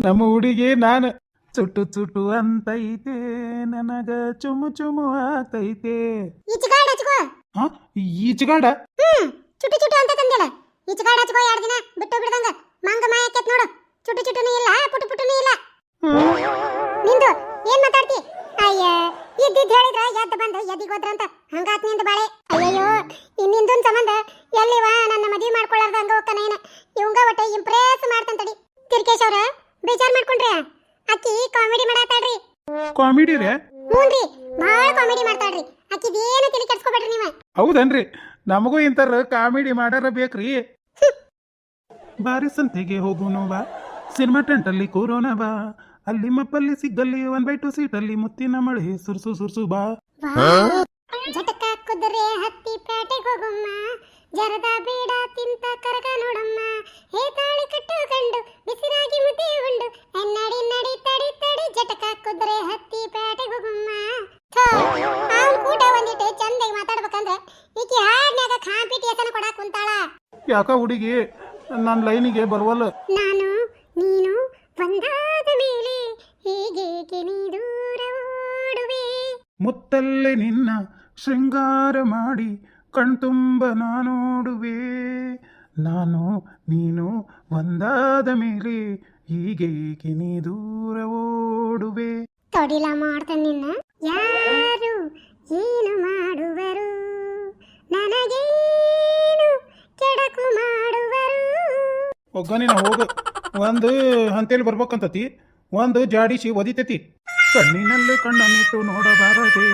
ನಮ್ಮ ಹುಡುಗಿ ನಾನು. ಚುಟ್ಟು ಚುಟ್ಟು ಅಂತೈತೆ ನನಗ ಚುಮು ಚುಮು ಆತೈತೆ ಈಚೆಗಾಡ್ ಹಚ್ಕೋ. ಹಾ ಈಚಗಾಡ? ಹ್ಮ್ ಚುಟ್ಟು ಚುಟ್ಟು ಅಂತ ತಂದಿಲ್ಲ ಈಚಗಾಡ ಹಚ್ಕೋ ಎರಡು ದಿನ ಬಿಟ್ಟು ಬಿಡದಂಗ ಮಂಗ ಮಾಯಕ್ಕೆ ನೋಡು. ಚುಟ್ಟು ಚುಟ್ಟುನು ಇಲ್ಲ ಪುಟ್ಟು ಪುಟ್ಟುನು ಇಲ್ಲ. ನಿಂದು ಏನ್ ಮಾತಾಡ್ತಿ? ಅಯ್ಯ ಇದ್ದಿದ್ ಹೇಳಿದ್ರ ಎದ್ದು ಬಂದು ಎದಿಗೋದ್ರ ಅಂತ. ಹಂಗಾತ್ ನಿಂದು ಬಾಳೆ ಅಯ್ಯಯ್ಯೋ ಇನ್ನಿಂದೊಂದ್ ಸಂಬಂಧ ಎಲ್ಲಿವ ನನ್ನ ಮದ್ವಿ ಮಾಡ್ಕೊಳ್ಳಾರ್ದ ಹಂಗ ಹೋಗ್ತಾನೇನ ಇವಂಗ ಒಟ್ಟ ಇಂಪ್ರೆಸ್ ಮಾಡ್ತಂತಡಿ ತಿರ್ಕೇಶ್ ಅವ್ರ ಬೇಜಾರ್ ಮಾಡ್ಕೊಂಡ್ರಿ ಅಕ್ಕಿ ಕಾಮಿಡಿ ಮಾಡಾತಾಳ್ರಿ ಕಾಮಿಡಿ ರೇ ಹ್ಞೂನ್ರಿ ಭಾಳ ಕಾಮಿಡಿ ಮಾಡ್ತಾಳ್ರಿ. ಅಕ್ಕಿದೇನು ತಲೆ ಕೆಡ್ಸ್ಕೊಬೇಡ್ರಿ ನೀವು. ಹೌದನ್ರಿ? ನಮಗೂ ಇಂಥರ ಕಾಮಿಡಿ ಮಾಡಾರ ಬೇಕ್ರಿ. ಬಾರಿ ಸಂತೆಗೆ ಹೋಗೋನು ಬಾ. ಸಿನಿಮಾ ಟೆಂಟಲ್ಲಿ ಕೂರೋಣ ಬಾ. ಅಲ್ಲಿ ಮಪ್ಪಲ್ಲಿ ಸಿಗ್ಗಲ್ಲಿ ಒನ್ ಬೈ ಟು ಸೀಟಲ್ಲಿ ಮುತ್ತಿನ ಮಳೆ ಸುರ್ಸು ಸುರ್ಸು ಬಾ. ಜಟಕ ಕುದುರೆ ಹತ್ತಿ ಪೇಟೆಗೆ ಹೋಗಮ್ಮ. ಜರದ ಬೇಡ ತಿಂತ ಕರಗ ನೋಡಮ್ಮ. ಹೇ ತಾಳಿ ಕಟ್ಟು ಕಂಡು ಬಿಸಿರಾಗಿ ಮುದ್ದೆ ಉಂಡು. ಎನ್ನಡಿ ನಡಿ ತಡಿ ತಡಿ ಜಟಕ ಕುದುರೆ ಹತ್ತಿ ಪೇಟೆಗೆ ಹೋಗಮ್ಮ. ಅವ್ನ ಕೂಟ ಒಂದಿಟ್ಟು ಚಂದಾಗಿ ಮಾತಾಡ್ಬೇಕಂದ್ರೆ ಈಕಿ ಹಾಡ್ನ್ಯಾಗ ಕಾಂಪಿಟೇಷನ್ ಕೊಡಾಕ್ ಕುಂತಾಳ. ಯಾಕ ಹುಡುಗಿ? ನನ್ನ ಲೈನಿಗೆ ಬರುವಲ್ಲ ನಾನು ನೀನು ಒಂದಾದ ಮೇಲೆ ಹೀಗೇಕೆ ನೀ ದೂರ ಓಡುವೆ? ಮುತ್ತಲ್ಲೇ ನಿನ್ನ ಶೃಂಗಾರ ಮಾಡಿ ಕಣ್ತುಂಬ ನಾನೋಡುವೆ ನಾನು ನೀನು ಒಂದಾದ ಮೇಲೆ ಹೀಗೆ ನೀ ದೂರ ಓಡುವೆ? ತೊಡಿಲ ಮಾಡ್ತಾನೆ ನಿನ್ನ. ಯಾರು ಏನು ಮಾಡುವರು? ನನಗೇನು ಕೆಡಕು ಮಾಡುವರು? ಒಗ್ಗನಿನ ಹೋಗು. ಒಂದು ಹಂತೇಲಿ ಬರ್ಬೇಕಂತತಿ. ಒಂದು ಜಾಡಿಸಿ ಒದಿತತಿ. ಕಣ್ಣಿನಲ್ಲಿ ಕಣ್ಣನ್ನಿಟ್ಟು ನೋಡಬಾರದೆ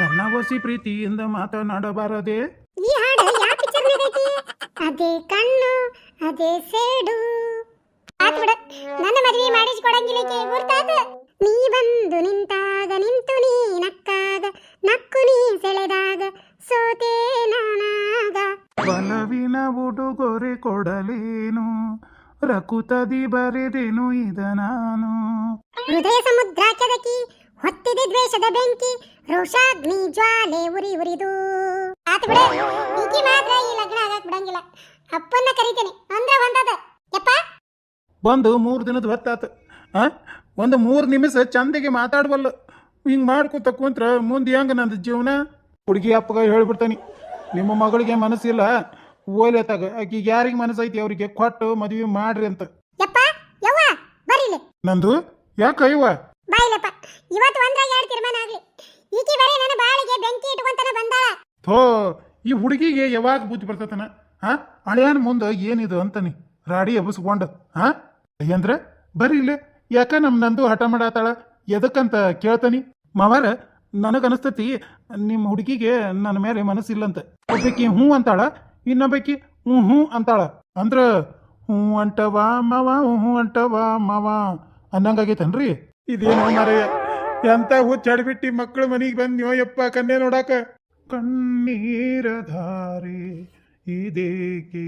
ನನ್ನ ಒಸಿ ಪ್ರೀತಿಯಿಂದ ಮಾತನಾಡಬಾರದೆ. ಈ ಹಾಡು ಯಾವ ಪಿಕ್ಚರ್ ಐತಿ ಅದೇ ಕಣ್ಣು ಅದೇ ಸೇಡು. ಆತ್ ಬಿಡ. ನನ್ನ ಮದುವೆ ಮಾಡಿಸಿ ಕೊಡಂಗಿಲ್ಲ ಗುರ್ತಾತ. ನೀ ಬಂದು ನಿಂತಾಗ ನಿಂತು ನೀ ನಕ್ಕಾಗ ನಕ್ಕು ನೀ ಸೆಳೆದಾಗ ಸೋತೆ ನಾನಾಗ. ಬಲವಿನ ಉಡುಗೊರೆ ಕೊಡಲೇನು ರಕುತದಿ ಬರೆದೇನು ಇದ ನಾನು. ಹೃದಯ ಸಮುದ್ರ ಕೆದಕಿ ಹೊತ್ತಿದೆ ದ್ವೇಷದ ಬೆಂಕಿ ರೋಷಾಗ್ನಿ ಜ್ವಾಲೆ ಉರಿ ಉರಿದು. ಆತು ಬಿಡ ಈಕಿ ಮಾತ್ರ ಈ ಲಗ್ನ ಆಗಕ್ ಬಿಡಂಗಿಲ್ಲ. ಅಪ್ಪನ್ನ ಕರಿತೇನೆ ಅಂದ್ರೆ ಬಂದದ ಯಪ್ಪ? ಬಂದು ಮೂರು ದಿನದ ಹೊತ್ತಾತು. ಆ? ಒಂದು ಮೂರು ನಿಮಿಷ ಚಂದಿಗೆ ಮಾತಾಡಬಲ್ಲ ಹಿಂಗೆ ಮಾಡ್ಕೊತ ಕುಂತ್ರ ಮುಂದೆ ಹೆಂಗೆ ನಂದು ಜೀವನ? ಹುಡುಗಿ ಅಪ್ಪಗ ಹೇಳ್ಬಿಡ್ತಾನೆ ನಿಮ್ಮ ಮಗಳಿಗೆ ಮನಸ್ಸಿಲ್ಲ ಓಲೆತಾಗ. ಆಕಿಗೆ ಯಾರಿಗೆ ಮನಸ್ಸೈತಿ? ಅವ್ರಿಗೆ ಕೊಟ್ಟು ಮದುವೆ ಮಾಡ್ರಿ ಅಂತ. ನಂದು? ಯಾಕ ಇವ? ಬಾಯಿಲಪ್ಪ ಇವತ್ತು ಎರಡು ತೀರ್ಮಾನ ಆಗ್ಲಿ. ಈಕಿ ಬರೀ ನನ್ನ ಬಾಳಿಗೆ ಬೆಂಕಿ ಇಟ್ಕೊಂತಾನ ಬಂದಾಳ. ಥೋ ಈ ಹುಡುಗಿಗೆ ಯಾವಾಗ ಬುದ್ಧಿ ಬರ್ತತನ? ಹಾ? ಅಳಿಯನ್ ಮುಂದೆ ಏನಿದು ಅಂತಾನೆ. ರಾಡಿ ಎಬ್ಬಿಸ್ಕೊಂಡು ಹಾ? ಅಂದ್ರೆ ಬರೀ ಇಲ್ಲೇ. ಯಾಕ ನಮ್ ನಂದು ಹಠ ಮಾಡಾತಾಳ? ಎದಕ್ಕಂತ ಕೇಳ್ತಾನಿ? ಮಾವಾರ, ನನಗನಿಸ್ತತಿ ನಿಮ್ಮ ಹುಡುಗಿಗೆ ನನ್ನ ಮೇಲೆ ಮನಸ್ಸಿಲ್ಲಂತ. ಒಬ್ಬಾಕಿ ಹ್ಞೂ ಅಂತಾಳ, ಇನ್ನೊಬ್ಬಾಕಿ ಹ್ಞೂ ಹ್ಞೂ ಅಂತಾಳ. ಅಂದ್ರ, ಹ್ಞೂ ಅಂಟವ ಮಾವ, ಹ್ಞೂ ಅಂಟವ ಮಾವ. ಅನ್ನಂಗಾಗೈತನ್ರಿ? ಇದೇನು ಮಾರಯ್ಯ ಎಂತ ಹುಚ್ಚಾಡ್ಬಿಟ್ಟಿ ಮಕ್ಕಳು ಮನೆಗೆ ಬಂದ್ಯೋ ಯಪ್ಪ ಕನ್ನೆ ನೋಡಾಕ. ಕಣ್ಣೀರ ಧಾರೆ, ಇದೇಕೆ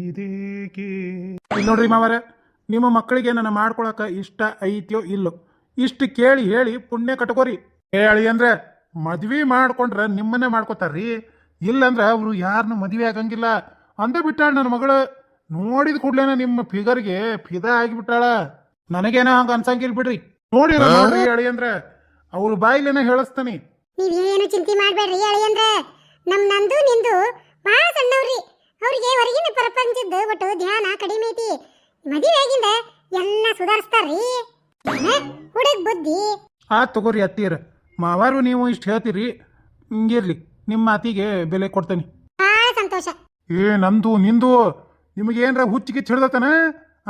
ಇದೇಕೆ. ನೋಡ್ರಿ ಮಾವರ. ನಿಮ್ಮ ಮಕ್ಕಳಿಗೆ ನನ್ನ ಮಾಡ್ಕೊಳಕ ಇಷ್ಟ ಐತ್ಯೋ ಇಲ್ಲೋ? ಇಷ್ಟು ಕೇಳಿ ಹೇಳಿ ಪುಣ್ಯ ಕಟ್ಕೋರಿ. ಹೇಳಿ ಅಂದ್ರೆ ಮದ್ವಿ ಮಾಡ್ಕೊಂಡ್ರೆ ನಿಮ್ಮನ್ನೇ ಮಾಡ್ಕೋತಾರ್ರಿ. ಇಲ್ಲಂದ್ರೆ ಅವರು ಯಾರನ್ನು ಮದ್ವೆ ಆಗಂಗಿಲ್ಲ. ಅಂದ ಬಿಟ್ಟಾಳ ನನ್ನ ಮಗಳು. ನೋಡಿದ ಕೂಡ್ಲೇನ ನಿಮ್ಮ ಫಿಗರ್ಗೆ ಫಿದಾ ಆಗಿಬಿಟ್ಟಾಳ. ನನಗೇನೋ ಹಂಗ ಅನ್ಸಂಗಿಲ್ ಬಿಡ್ರಿ. ನೋಡಿ ನೋಡ್ರಿ ಹೇಳಿ ಅಂದ್ರ ಅವ್ರ ಬಾಯಿಲೇನ ಹೇಳಿಸ್ತಾನೆ. ನೀವೇನು ಚಿಂತೆ ಮಾಡ್ಬೇಡ್ರಿ ಹೇಳಿ ಅಂದ್ರೆ ನಮ್ ನಂದು ನಿಂದು ಬಹಳ ಸಣ್ಣವ್ರಿ. ಅವ್ರಿಗೆ ಹೊರಗಿನ ಪ್ರಪಂಚದ ಒಟ್ಟು ಧ್ಯಾನ ಕಡಿಮೆ ಐತಿ. ಮದುವೆ ಆಗಿಂದ ಎಲ್ಲ ಸುಧಾರಿಸ್ತಾರ್ರಿ. ಹುಡುಗ ಬುದ್ಧಿ. ಆ ತಗೋರಿ ಅತ್ತೀರ ಮಾವಾರು ನೀವು ಇಷ್ಟು ಹೇಳ್ತೀರಿ. ಹಿಂಗಿರ್ಲಿ ನಿಮ್ಮ ಮಾತಿಗೆ ಬೆಲೆ ಕೊಡ್ತೇನೆ. ಆ ಸಂತೋಷ. ಏ ನಂದು ನಿಂದು ನಿಮಗೇನ್ರ ಹುಚ್ಚಿಗೆ ಹಿಡ್ದತನ?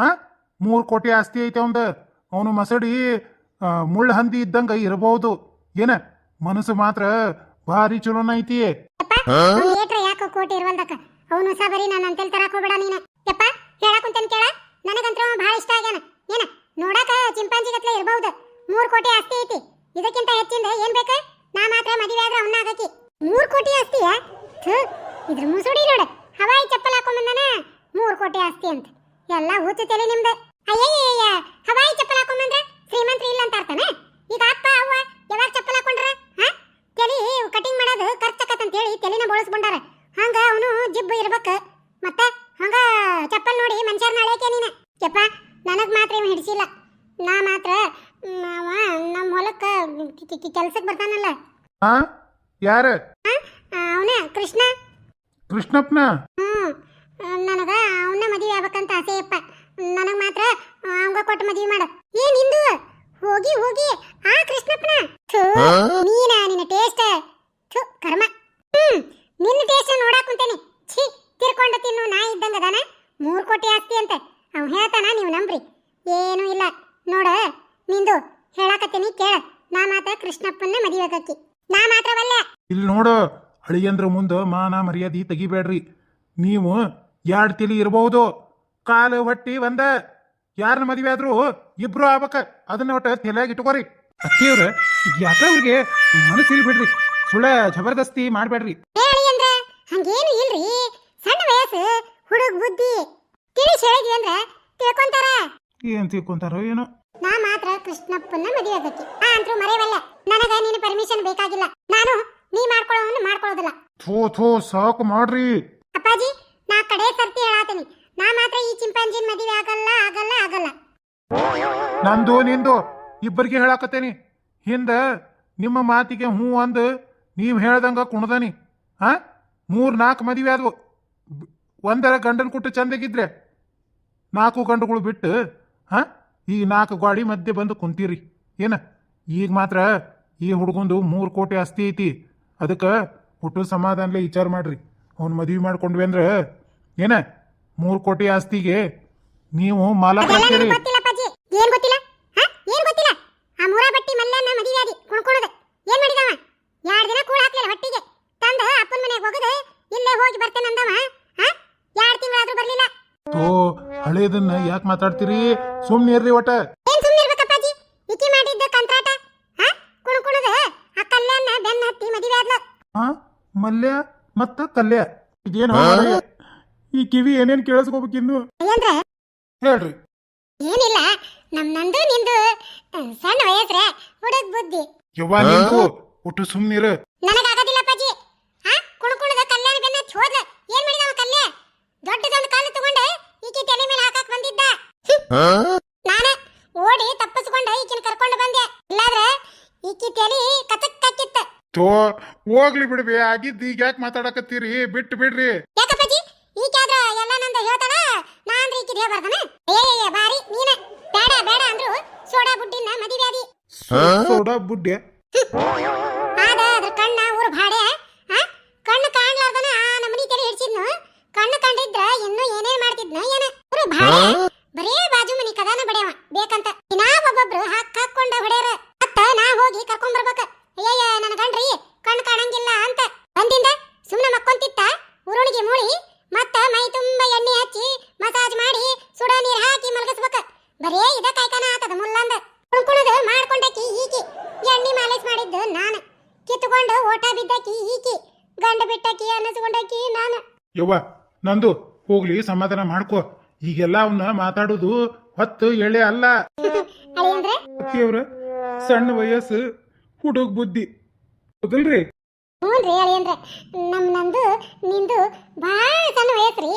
ಆ ಮೂರು ಕೋಟಿ ಆಸ್ತಿ ಐತೆ ಅವಂದ. ಅವನು ಮಸಡಿ ಮುಳ್ಳ ಹಂದಿ ಇದ್ದಂಗ ಇರಬಹುದು ಏನ ಮನಸ್ಸು ಮಾತ್ರ ಭಾರಿ ಚಲೋನ ಐತಿ. ಯಪ್ಪ ಅವ್ನ್ ಏಟ್ರ ಯಾಕೋ ಕೋಟಿ ಇರುವಂತ ಅವನು ಸಬರಿ ನಾನು ಅಂತ ಹೇಳ್ತಾರ ತರಕ್ ಹೋಗ್ಬೇಡ ನೀನ. ಯಪ್ಪ ಹೇಳಕುಂತೇನ್ ಕೇಳ. ನನಗಂತ್ರ ಬಹಳ ಇಷ್ಟ ಆಗ್ಯಾನ. ಏನ ನೋಡಾಕ ಚಿಂಪಾಂಜಿ ಗತ್ಲೆ ಇರಬಹುದು. ಮೂರ್ ಕೋಟಿ ಆಸ್ತಿ ಐತಿ. ಇದಕ್ಕಿಂತ ಹೆಚ್ಚಿಂದ ಏನ್ ಬೇಕ? ನಾ ಮಾತ್ರ ಮದುವೆ ಆದ್ರ ಅವನ್ನ ಆಗಕಿ. ಮೂರ್ ಕೋಟಿ ಆಸ್ತಿಯ? ಥು, ಇದ್ರ ಮುಸುಡಿ ನೋಡ. ಹವಾಯಿ ಚಪ್ಪಲ್ ಹಾಕೊಂಬಂದನ ಮೂರ್ ಕೋಟಿ ಆಸ್ತಿ ಅಂತ. ಎಲ್ಲ ಹುಚ್ಚು ತಲೆ ನಿಮ್ದು. ಅಯ್ಯಯ್ಯಯ್ಯ ಹವಾಯಿ ಚಪ್ಪಲ್ ಹಾಕೊಂಬಂದ್ರ ಶ್ರೀಮಂತ್ರಿ ಇಲ್ಲ ಅಂತ ಅರ್ಥನ ಈಗ ಅಪ್ಪ ಅವ್ವ ಯಾವಾಗ ಚಪ್ಪಲ್ ಹಾಕೊಂಡ್ರ ಹಾ ತಲಿ ಕಟಿಂಗ್ ಮಾಡೋದು ಖರ್ಚಕತ್ತಂತ ಹೇಳಿ ತಲೆನ ಬೋಳಿಸ್ಕೊಂಡಾರ ಹಂಗ ಅವನು ಜಿಬ್ಬು ಇರ್ಬೇಕ ಮತ್ತ ಹಂಗ ಚಪ್ಪಲ್ ನೋಡಿ ಮನುಷ್ಯರ್ನ ಅಳೇಕೆ ನೀನ ಯಪ್ಪ ನನಗ್ ಮಾತ್ರ ಇವ್ ಹಿಡಿಸಿಲ್ಲ ನಾ ಮಾತ್ರ ಮ್, ಅವ ನಮ್ಮ ಹೊಲಕ್ಕೆ ಕೆಲ್ಸಕ್ಕೆ ಬರ್ತಾನಲ್ಲ ಹಾ ಯಾರ? ಅವನೇ ಕೃಷ್ಣ. ಕೃಷ್ಣಪ್ಪನ ಹ್ಮ್. ನನಗ ಅವನ ಮದುವೆ ಆಗ್ಬೇಕಂತ ಆಸೆಯಪ್ಪ ನನಗೆ ಮಾತ್ರ ಅವಂಗ ಕೊಟ್ಟು ಮದುವೆ ಮಾಡ. ಏನ್ ಇಂದು ಹೋಗಿ ಹೋಗಿ. ಆ ಕೃಷ್ಣಪ್ಪನ ನೀನ ನಿನ್ನ ಟೇಸ್ಟ್ ಥು ಕರ್ಮ. ಹ್ಮ್. ನಿನ್ನ ಟೇಸ್ಟ್ ನೋಡಾಕ್ ಕುಂತೇನಿ. ಛೀ ತಿರ್ಕೊಂಡ ತಿನ್ನು. ನಾ ಇದ್ದಂಗ ಅದಾನ. ಮೂರ್ ಕೋಟಿ ಆಸ್ತಿ ಅಂತ. ಅವ್ ಹೇಳ್ತಾನ ನೀವು ನಂಬ್ರಿ. ಏನೂ ಇಲ್ಲ. ನೋಡ ನಿಂದು ಹೇಳಾಕತ್ತೀನಿ ಕೇಳ. ನಾ ಮಾತ್ರ ಕೃಷ್ಣಪ್ಪನ ಮದುವೆ ಆಗಕ್ಕಿ. ನಾ ಮಾತ್ರವಲ್ಲ. ಇಲ್ಲಿ ನೋಡು ಅಳಿಯಂದ್ರ ಮುಂದೆ ಮಾನ ಮರ್ಯಾದೆ ತೆಗಿಬೇಡ್ರಿ. ನೀವು ಎರಡು ತಿಳಿ ಇರಬಹುದು ಕಾಲು ಹೊಟ್ಟಿ ಒಂದ. ಯಾರನ್ನ ಮದುವೆ ಆದ್ರೂ ಇಬ್ರು ಆಗ್ಬೇಕ. ಅದನ್ನ ಒಟ್ಟು ತಲೆಯಾಗಿ ಇಟ್ಕೋರಿ. ಅತ್ತಿಯವ್ರ ಯಾಕ ಅವ್ರಿಗೆ ಮನಸ್ಸಿಲ್ ಬಿಡ್ರಿ. ಸುಳ್ಳ ಜಬರ್ದಸ್ತಿ ಮಾಡ್ಬೇಡ್ರಿ. ಹಂಗೇನು ಇಲ್ರಿ. ಸಣ್ಣ ವಯಸ್ಸು ಹುಡುಗ ಬುದ್ಧಿ. ತಿಳಿ ಅಂದ್ರ ತಿಳ್ಕೊಂತಾರ. ಏನ್ ತಿಳ್ಕೊಂತಾರೋ ಏನೋ. ಕೃಷ್ಣಪ್ಪನ ಮದುವೆ ಆಗಕ್ಕೆ. ಆ ಅಂತೂ ಮರೆಯವಲ್ಲ. ನನಗ ನಿನ್ನ ಪರ್ಮಿಷನ್ ಬೇಕಾಗಿಲ್ಲ. ನಾನು ನೀ ಮಾಡ್ಕೊಳ್ಳೋವನ್ನ ಮಾಡ್ಕೊಳ್ಳೋದಿಲ್ಲ. ಥೋ ಥೋ ಸಾಕು ಮಾಡ್ರಿ. ಅಪ್ಪಾಜಿ ನಾ ಕಡೆ ಸರ್ತಿ ಹೇಳಾತೀನಿ. ನಾ ಮಾತ್ರ ಈ ಚಿಂಪಾಂಜಿನ್ ಮದುವೆ ಆಗಲ್ಲ ಆಗಲ್ಲ ಆಗಲ್ಲ. ನಂದು ನಿಂದು ಇಬ್ಬರಿಗೆ ಹೇಳಾಕತ್ತೇನಿ. ಹಿಂದ ನಿಮ್ಮ ಮಾತಿಗೆ ಹ್ಞೂ ಅಂದು ನೀವು ಹೇಳ್ದಂಗ ಕುಣದನಿ. ಹಾ ಮೂರು ನಾಲ್ಕು ಮದುವೆ ಆದ್ವು. ಒಂದರ ಗಂಡನ ಕೊಟ್ಟು ಚಂದಗಿದ್ರೆ ನಾಲ್ಕು ಗಂಡುಗಳು ಬಿಟ್ಟು ಹಾ ಈ ನಾಲ್ಕು ಗಾಡಿ ಮಧ್ಯೆ ಬಂದು ಕುಂತೀರಿ. ಏನ? ಈಗ ಮಾತ್ರ ಈ ಹುಡುಗಂದು ಮೂರು ಕೋಟಿ ಆಸ್ತಿ ಐತಿ. ಅದಕ್ಕೆ ಹುಟ್ಟು ಸಮಾಧಾನಲೇ ವಿಚಾರ ಮಾಡ್ರಿ. ಅವ್ನು ಮದುವೆ ಮಾಡ್ಕೊಂಡ್ವಿ ಅಂದ್ರೆ ಏನ? ಮೂರು ಕೋಟಿ ಆಸ್ತಿಗೆ ನೀವು ಮಾಲ ಕೊಡ್ತೀರಿ. ಏನ್ ಗೊತ್ತಿಲ್ಲ? ಹಾ? ಏನ್ ಗೊತ್ತಿಲ್ಲ? ಆ ಮೂರ ಬಟ್ಟಿ ಮಲ್ಲನ್ನ ಮದುವೆ ಆದಿ ಕುಣ್ಕೊಳದ. ಏನ್ ಮಾಡಿದವ? ಎರಡ್ ದಿನ ಕೂಳ ಹಾಕ್ಲಿಲ್ಲ ಹೊಟ್ಟಿಗೆ. ತಂದ ಅಪ್ಪನ ಮನೆಗೆ ಹೋಗದು ಇಲ್ಲೇ ಹೋಗಿ ಬರ್ತೇನೆ ಅಂದವ ಹಾ? ಎರಡ್ ತಿಂಗಳಾದ್ರೂ ಬರ್ಲಿಲ್ಲ. ಓ ಹಳೇದನ್ನ ಯಾಕೆ ಮಾತಾಡ್ತೀರಿ? ಸುಮ್ನೆ ಇರ್ರಿ ಒಟ್ಟ. ಏನ್ ಸುಮ್ಮನೆ ಇರ್ಬೇಕಪ್ಪಾಜಿ ಇಕಿ ಮಾಡಿದ್ದ ಕಂತ್ರಾಟ? ಹಾ? ಕುಣ್ಕುಣದ ಆ ಕಲ್ಯಾಣ ಬೆನ್ನ ಹತ್ತಿ ಮದುವೆ ಆದ್ಲ. ಹಾ ಮಲ್ಯ ಮತ್ತ ಕಲ್ಯ. ಇದೇನು? ಈ ಕಿವಿ ಏನೇನ್ ಕೇಳಿಸ್ಕೋಬೇಕಿನ್ನು ಅಂದ್ರೆ ಹೇಳ್ರಿ. ಏನಿಲ್ಲ ನಮ್ ನಂದು ನಿಂದು ಆ, ಸಣ್ಣ ವಯಸ್ಸ್ರೆ ಹುಡುಗ ಬುದ್ಧಿ. ಯವ್ವ ನಿಂದು ಒಟ್ಟು ಸುಮ್ನಿರ. ನನಗಾಗೋದಿಲ್ಲ ಅಪ್ಪಾಜಿ. ಹಾ ಕುಣ್ಕುಣದ ಕಲ್ಯಾಣ ಬೆನ್ನ ಹತ್ತಿ ಹೋದ್ಲ. ಏನ್ ಮಾಡಿದವ ಕಲ್ಯ ದೊಡ್ಡದೊಂದು ಕಾಲು ತಗೊಂಡ ಈಕಿ ತಲೆ ಮೇಲೆ ಹಾಕಕ್ ಬಂದಿದ್ದ ಹ್ಮ್. ನಾನ ಓಡಿ ತಪ್ಪಿಸ್ಕೊಂಡ ಈಕಿನ ಕರ್ಕೊಂಡು ಬಂದೆ. ಇಲ್ಲಾದ್ರೆ ಈಕಿ ತಲಿ ಕಚಕ್ ಕಕ್ಕಿತ್ತ ತೋ ಹೋಗ್ಲಿ ಬಿಡ್ಬಿ ಆಗಿದ್ದು ಈಗ ಯಾಕೆ ಮಾತಾಡಕತ್ತೀರಿ? ಬಿಟ್ಟು ಬಿಡ್ರಿ. ಯಾಕಪ್ಪಾಜಿ? ಈಕಾದ್ರ ಎಲ್ಲ ನಂದ ಹೇಳ್ತಾಳ? ನಾ ಅಂದ್ರೆ ಈಕಿ ಹೇಳ್ಬಾರ್ದನ? ಏ ಬಾರಿ ನೀನ. ಬೇಡ ಬೇಡ ಅಂದ್ರು ಸೋಡಾ ಬುಡ್ಡಿನ ಮದುವೆ ಆದಿ ಸೋಡಾ ಬುಡ್ಡೆ? ಆದ ಅದ್ರ ಕಣ್ಣ ಊರು ಭಾಡೆ ಕಣ್ಣು ಕಾಣ್ಲಾರ್ದನ ಆ ನಮನಿ ತಲೆ ಹಿಡ್ಸಿದ್ನು. ಕಣ್ಣು ಕಂಡಿದ್ರ ಇನ್ನೂ ಏನೇನ್ ಮಾಡ್ತಿದ್ನ ಏನ? ಊರು ಭಾಡೆ ಬರೇ ಬಾಜು ಮನಿ ಕದಾನ ಬಡಿಯವ ಬೇಕಂತ ದಿನಾ ಒಬ್ಬೊಬ್ರು ಹಾಕ್ ಹಾಕೊಂಡ ಹೊಡೆಯರ. ಅತ್ತ ನಾ ಹೋಗಿ ಕರ್ಕೊಂಡ್ ಬರ್ಬೇಕ. ಅಯ್ಯಯ್ಯ, ನನ್ನ ಗಂಡ್ರಿ ಕಣ್ ಕಾಣಂಗಿಲ್ಲ ಅಂತ. ಬಂದಿಂದ ಸುಮ್ನ ಮಕ್ಕೊಂತಿತ್ತ, ಉರುಳಿಗೆ ಮೂಳಿ, ಮತ್ತ ಮೈ ತುಂಬಾ ಎಣ್ಣೆ ಹಚ್ಚಿ ಮಸಾಜ್ ಮಾಡಿ ಸುಡ ನೀರ್ ಹಾಕಿ ಮಲಗಿಸ್ಬೇಕ. ಬರೇ ಇದ ಕಾಯ್ಕನ ಆತದ ಮುಲ್ಲಂದ. ಕುಣ್ಕುಣದ ಮಾಡ್ಕೊಂಡಕ್ಕಿ ಈಕಿ. ಎಣ್ಣೆ ಮಾಲೇಜ್ ಮಾಡಿದ್ದು ನಾನು. ಕಿತ್ಕೊಂಡು ಓಟ ಬಿದ್ದಾಕಿ ಈಕಿ. ಗಂಡ ಬಿಟ್ಟಾಕಿ ಅನ್ನಿಸ್ಕೊಂಡಾಕಿ ನಾನು. ಯವ್ವ, ನಂದು ಹೋಗ್ಲಿ, ಸಮಾಧಾನ ಮಾಡ್ಕೋ. ಈಗೆಲ್ಲ ಅವನ್ನ ಮಾತಾಡೋದು ಹೊತ್ತು ಎಳೆ ಅಲ್ಲ. ಅತ್ತಿಯವ್ರ ಸಣ್ಣ ವಯಸ್ಸು ಹುಡುಗ ಬುದ್ಧಿ. ಹೌದಲ್ರಿ? ಹ್ಞೂನ್ರಿ ಅಳಿ ಅಂದ್ರೆ. ನಮ್ ನಂದು ನಿಂದು ಭಾಳ ಸಣ್ಣ ವಯಸ್ಸ್ರಿ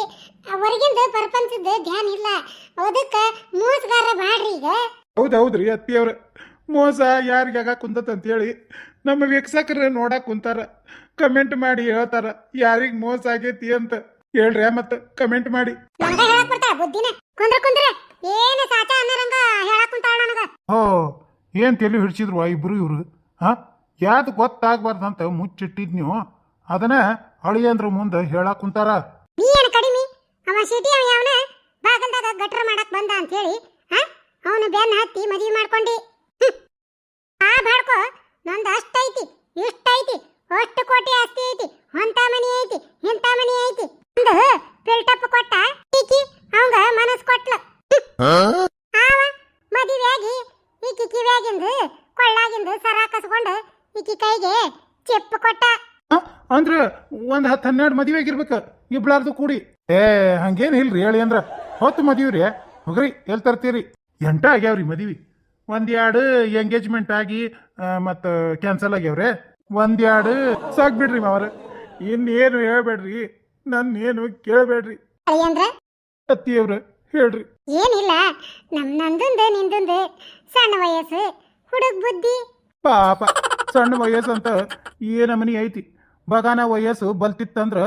ಹೊರಗಿಂದ ಪ್ರಪಂಚದ ಧ್ಯಾನ ಇಲ್ಲ. ಅದಕ್ಕ ಮೋಸಗಾರ ಬಾಡ್ರಿ ಈಗ. ಹೌದು ಹೌದ್ರಿ ಅತ್ತಿಯವ್ರ. ಮೋಸ ಯಾರಿಗೆ ಆಗ ಹೇಳಿ ನಮ್ಮ ವೀಕ್ಷಕರ ನೋಡಕ್ ಕುಂತಾರ. ಕಮೆಂಟ್ ಮಾಡಿ ಹೇಳ್ತಾರ. ಯಾರಿಗ ಮೋಸ ಆಗೈತಿ ಅಂತ ಹೇಳ್ರಿ ಮತ್ತ ಕಮೆಂಟ್ ಮಾಡಿ. ಬುದ್ಧಿನ. ಕುಂದ್ರ ಕುಂದ್ರ. ಏನು ಸಾಚ ಅನ್ನರಂಗ ಹೇಳಕ್ ಕುಂತಾಳ ನನಗ. ಓ ಏನ್ ತಲೆ ಹಿಡ್ಸಿದ್ರು ಇಬ್ರು ಇವ್ರು? ಹಾ? ಯಾವ್ದು ಗೊತ್ತಾಗ್ಬಾರ್ದಂತ ಮುಚ್ಚಿಟ್ಟಿದ್ ನೀವು. ಅದನ್ನ ಅಳಿಯಂದ್ರ ಮುಂದೆ ಹೇಳಕ್ ಕುಂತಾರ. ನೀ ಏನು ಕಡಿಮೆ? ಅವ ಸಿಟಿ ಅವ ಯಾವನ? ಬಾಗಲ್ದಾಗ ಗಟ್ರ ಮಾಡಕ್ ಬಂದ ಅಂತ ಹೇಳಿ ಹಾ? ಅವನು ಬೆನ್ನ ಹತ್ತಿ ಮದುವೆ ಮಾಡ್ಕೊಂಡಿ ಹ್ಮ್. ಆ ಬಾಡ್ಕೋ ನಂದು ಅಷ್ಟೈತಿ ಇಷ್ಟೈತಿ ಅಷ್ಟು ಕೋಟಿ ಆಸ್ತಿ ಐತಿ ಹೊಂತ ಮನಿ ಐತಿ ಇಂಥ ಮನಿ ಐತಿ ಒಂದು ಫಿಲ್ಟಪ್ ಕೊಟ್ಟ ಈಕಿ ಅವಂಗ ಮನಸ್ ಕೊಟ್ಲ ಹ್ಮ್. ಆವ ಮದುವೆ ಆಗಿ ಈಕಿ ಕಿವ್ಯಾಗಿಂದು ಕೊಳ್ಳಾಗಿಂದು ಸರ ಕಸ್ಕೊಂಡು ಈಕಿ ಕೈಗೆ ಚೆಪ್ಪು ಕೊಟ್ಟ ಆ, ಅಂದ್ರ ಹನ್ನೆರಡು ಮದುವೆ ಆಗಿರ್ಬೇಕು? ಇಬ್ಬಳಾರ್ದು ಕೂಡಿ. ಏ ಹಂಗೇನು ಇಲ್ರಿ ಹೇಳಿ ಅಂದ್ರ. ಹೊತ್ತು ಮದುವೆ ರೀ ಹೋಗ್ರಿ ಎಲ್ಲಿ ತರ್ತೀರಿ ಎಂಟ ಆಗ್ಯಾವ್ರಿ ಮದುವೆ. ಒಂದೆರಡು ಎಂಗೇಜ್ಮೆಂಟ್ ಆಗಿ ಮತ್ತು ಕ್ಯಾನ್ಸಲ್ ಆಗ್ಯಾವ್ರೆ. ಒಂದೆರಡು ಸಾಕ್ ಬಿಡ್ರಿ ಮಾವರ. ಇನ್ನೇನು ಹೇಳ್ಬೇಡ್ರಿ ನನ್ನ ಏನು ಕೇಳಬೇಡ್ರಿ ಅತ್ತಿಯವ್ರ ಹೇಳ್ರಿ. ಏನಿಲ್ಲ ನಮ್ ನಂದೊಂದು ನಿಂದೊಂದು. ಸಣ್ಣ ವಯಸ್ಸು ಹುಡುಗ ಬುದ್ಧಿ. ಪಾಪ ಸಣ್ಣ ವಯಸ್ಸಂತ ಏನಮನಿ ಐತಿ? ಬಗಾನ ವಯಸ್ಸು ಬಲ್ತಿತ್ತಂದ್ರ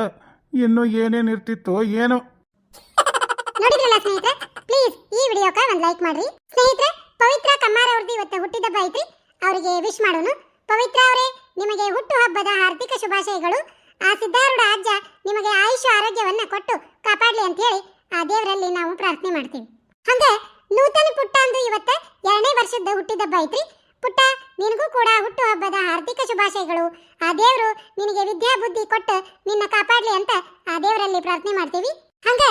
ಇನ್ನು ಏನೇನ್ ಇರ್ತಿತ್ತೋ ಏನೋ. ನೋಡಿದ್ರಲ್ಲ ಸ್ನೇಹಿತರೆ? ಪ್ಲೀಸ್ ಈ ವಿಡಿಯೋಕ್ಕೆ ಒಂದು ಲೈಕ್ ಮಾಡ್ರಿ. ಸ್ನೇಹಿತರೆ, ಪವಿತ್ರ ಕಮ್ಮಾರ ಅವ್ರದ್ದು ಇವತ್ತು ಹುಟ್ಟಿದಬ್ಬ ಐತ್ರಿ. ಅವರಿಗೆ ವಿಶ್ ಮಾಡೋಣ ಪವಿತ್ರ ಅವರೇ, ನಿಮಗೆ ಹುಟ್ಟು ಹಬ್ಬದ ಹಾರ್ದಿಕ ಶುಭಾಶಯಗಳು. ಆ ಸಿದ್ಧಾರೂಢ ಅಜ್ಜ ನಿಮಗೆ ಆಯುಷ ಆರೋಗ್ಯವನ್ನ ಕೊಟ್ಟು ಕಾಪಾಡ್ಲಿ ಅಂತ ಹೇಳಿ ಆ ದೇವರಲ್ಲಿ ನಾವು ಪ್ರಾರ್ಥನೆ ಮಾಡ್ತೀವಿ. ಹಂಗೆ ನೂತನ ಪುಟ್ಟ ಅಂದು ಇವತ್ತ ಎರಡನೇ ವರ್ಷದ ಹುಟ್ಟಿದಬ್ಬ ಐತ್ರಿ. ಪುಟ್ಟ, ನಿನಗೂ ಕೂಡ ಹುಟ್ಟು ಹಬ್ಬದ ಹಾರ್ದಿಕ ಶುಭಾಶಯಗಳು. ಆ ದೇವರು ನಿನಗೆ ವಿದ್ಯಾ ಬುದ್ಧಿ ಕೊಟ್ಟು ನಿನ್ನ ಕಾಪಾಡ್ಲಿ ಅಂತ ಆ ದೇವರಲ್ಲಿ ಪ್ರಾರ್ಥನೆ ಮಾಡ್ತೀವಿ. ಹಂಗ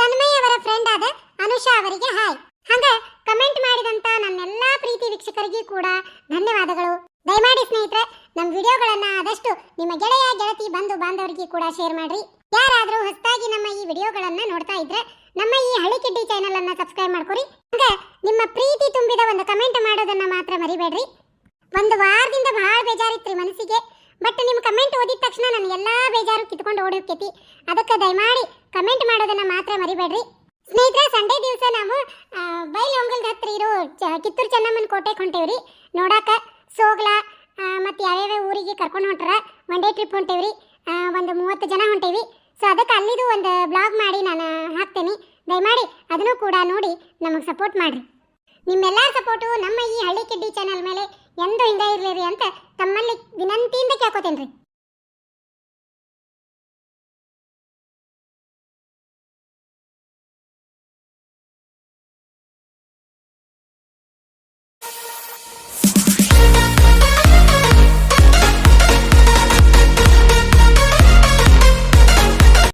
ತನ್ಮಯ ಅವರ ಫ್ರೆಂಡ್ ಆದ ಅನುಷಾ ಅವರಿಗೆ ಹಾಯ್. ಹಂಗ ಕಮೆಂಟ್ ಮಾಡಿದಂತ ನನ್ನೆಲ್ಲಾ ಪ್ರೀತಿ ವೀಕ್ಷಕರಿಗೂ ಕೂಡ ಧನ್ಯವಾದಗಳು. ದಯಮಾಡಿ ಸ್ನೇಹಿತರೆ ನಮ್ಮ ವಿಡಿಯೋಗಳನ್ನ ಆದಷ್ಟು ನಿಮ್ಮ ಗೆಳೆಯ ಗೆಳತಿ ಬಂಧು ಬಾಂಧವರಿಗೆ ಕೂಡ ಶೇರ್ ಮಾಡ್ರಿ. ಯಾರಾದರೂ ಹೊಸದಾಗಿ ನಮ್ಮ ಈ ವಿಡಿಯೋಗಳನ್ನ ನೋಡ್ತಾ ಇದ್ರೆ ನಮ್ಮ ಈ ಹಳ್ಳಿ ಕಿಡ್ಡಿ ಚಾನೆಲ್ ಅನ್ನ ಸಬ್ಸ್ಕ್ರೈಬ್ ಮಾಡ್ಕೊರಿ. ಹಂಗ ನಿಮ್ಮ ಪ್ರೀತಿ ತುಂಬಿದ ಒಂದು ಕಮೆಂಟ್ ಮಾಡೋದನ್ನ ಮಾತ್ರ ಮರಿಬೇಡ್ರಿ. ಒಂದು ವಾರದಿಂದ ಬಹಳ ಬೇಜಾರಿತ್ರಿ ಮನಸ್ಸಿಗೆ. ಬಟ್ ನಿಮ್ಮ ಕಮೆಂಟ್ ಓದಿದ ತಕ್ಷಣ ನನ್ನ ಎಲ್ಲಾ ಬೇಜಾರು ಕಿತ್ಕೊಂಡು ಓಡಿ ಹೋಗ್ತೈತಿ ಅದಕ್ಕೆ ದಯಮಾಡಿ ಕಮೆಂಟ್ ಮಾಡೋದನ್ನ ಮಾತ್ರ ಮರಿಬೇಡ್ರಿ. ಸ್ನೇಹಿತರೆ ಸಂಡೇ ದಿವಸ ನಾವು ಬೈಲ್ ಬೈಲಹೊಂಗಲದ ಹತ್ರ ಇರೋ ಕಿತ್ತೂರು ಚೆನ್ನಮ್ಮನ ಕೋಟೆಗೆ ಹೊಂಟೇವ್ರಿ. ನೋಡಾಕ ಸೋಗ್ಲ ಮತ್ತು ಯಾವ್ಯಾವ ಊರಿಗೆ ಕರ್ಕೊಂಡು ಹೊಂಟ್ರ ಒನ್ ಡೇ ಟ್ರಿಪ್ ಹೊಂಟೇವ್ರಿ ಒಂದು ಮೂವತ್ತು ಜನ ಹೊಂಟೇವಿ. ಸೊ ಅದಕ್ಕೆ ಅಲ್ಲಿದು ಒಂದು ಬ್ಲಾಗ್ ಮಾಡಿ ನಾನು ಹಾಕ್ತೇನೆ. ದಯಮಾಡಿ ಅದನ್ನು ಕೂಡ ನೋಡಿ ನಮಗೆ ಸಪೋರ್ಟ್ ಮಾಡಿರಿ. ನಿಮ್ಮೆಲ್ಲರ ಸಪೋರ್ಟು ನಮ್ಮ ಈ ಹಳ್ಳಿ ಕಿಡ್ಡಿ ಚಾನಲ್ ಮೇಲೆ ಎಂದೂ ಹಿಂದೆ ಇರಲಿ ಅಂತ ತಮ್ಮಲ್ಲಿ ವಿನಂತಿಯಿಂದ ಕೇಳ್ಕೊತೇನ್ರಿ.